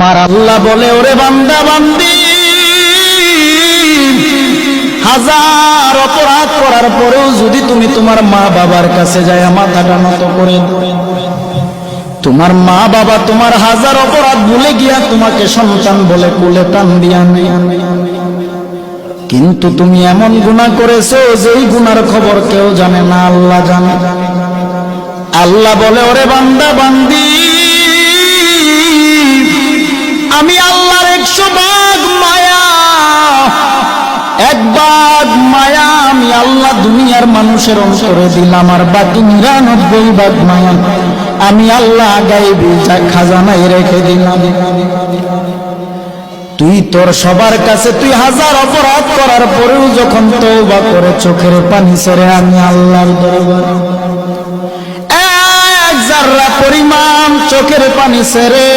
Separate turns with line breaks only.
আমার আল্লাহ বলে, ওরে বান্দা, বান্দি। হাজার অপরাধ করার পরেও যদি তুমি তোমার মা বাবার কাছে যায় মাথাটা নত করে তোমার মা বাবা তোমার হাজার অপরাধ ভুলে গিয়া তোমাকে সন্তান বলে কুলে টান দিয়া নেই কিন্তু তুমি এমন গুণা করেছ, যেই গুনার খবর কেউ জানে না, আল্লাহ জানে। আল্লাহ বলে, ওরে বান্দা, বান্দি। আমি আল্লাহর একশো ভাগ মায়া। এক ভাগ মায়া আমি আল্লাহ দুনিয়ার মানুষের অন্তরে দিলাম, আর বাকি নিরানব্বই ভাগ মায়া আমি আল্লাহ গাইবি খাজানায় রেখে দিলাম। তুই তোর সবার কাছে তুই হাজার অপরাধ করার পরেও যখন তওবা করে চোখের পানি সরে আমি আল্লাহর দরবারে। এক জাররা পরিমাণ চোখের পানি সেরে